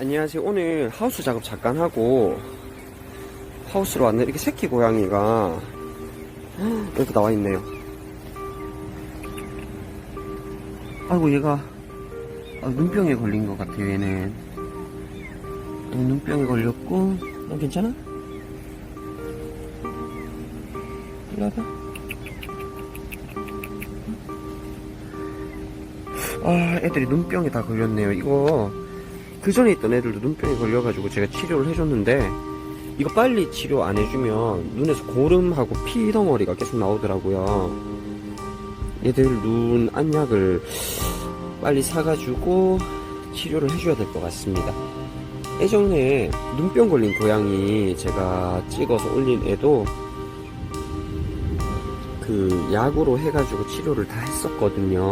안녕하세요. 오늘 하우스 작업 잠깐 하고 하우스로 왔는데 이렇게 새끼 고양이가 이렇게 나와 있네요. 아이고 얘가 아, 눈병에 걸린 것 같아요. 얘는 어, 눈병에 걸렸고 넌 괜찮아? 일로 와봐. 아 애들이 눈병에 다 걸렸네요. 이거 그 전에 있던 애들도 눈병에 걸려가지고 제가 치료를 해줬는데 이거 빨리 치료 안 해주면 눈에서 고름하고 피 덩어리가 계속 나오더라고요. 얘들 눈 안약을 빨리 사가지고 치료를 해줘야 될 것 같습니다. 예전에 눈병 걸린 고양이 제가 찍어서 올린 애도 그 약으로 해가지고 치료를 다 했었거든요.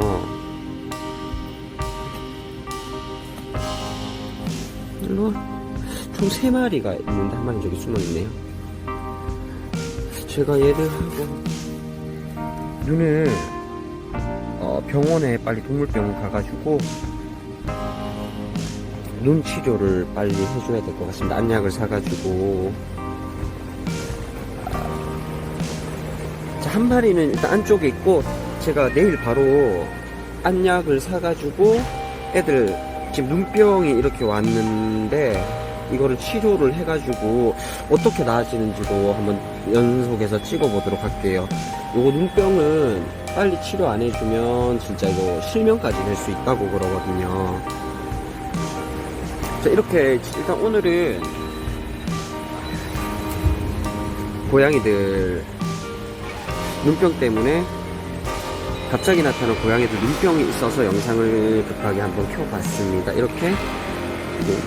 일로 와. 총 3마리가 있는데 한 마리 저기 숨어 있네요. 제가 얘들하고 눈을 어, 병원에 빨리 동물병원 가가지고 눈 치료를 빨리 해줘야 될 것 같습니다. 안약을 사가지고 아, 자, 한 마리는 일단 안쪽에 있고 제가 내일 바로 안약을 사가지고 애들 지금 눈병이 이렇게 왔는데 이거를 치료를 해가지고 어떻게 나아지는지도 한번 연속해서 찍어보도록 할게요. 요거 눈병은 빨리 치료 안 해주면 진짜 이거 실명까지 될 수 있다고 그러거든요. 자 이렇게 일단 오늘은 고양이들 눈병 때문에 갑자기 나타난 고양이들 눈병이 있어서 영상을 급하게 한번 켜봤습니다. 이렇게 뭐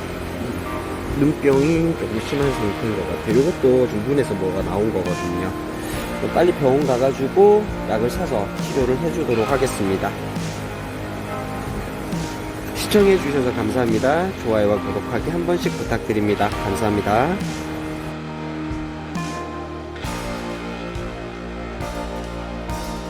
눈병이 조금 심한 상태인 것 같아요. 이것도 좀 눈에서 뭐가 나온 거거든요. 빨리 병원 가가지고 약을 사서 치료를 해주도록 하겠습니다. 시청해주셔서 감사합니다. 좋아요와 구독하기 한 번씩 부탁드립니다. 감사합니다.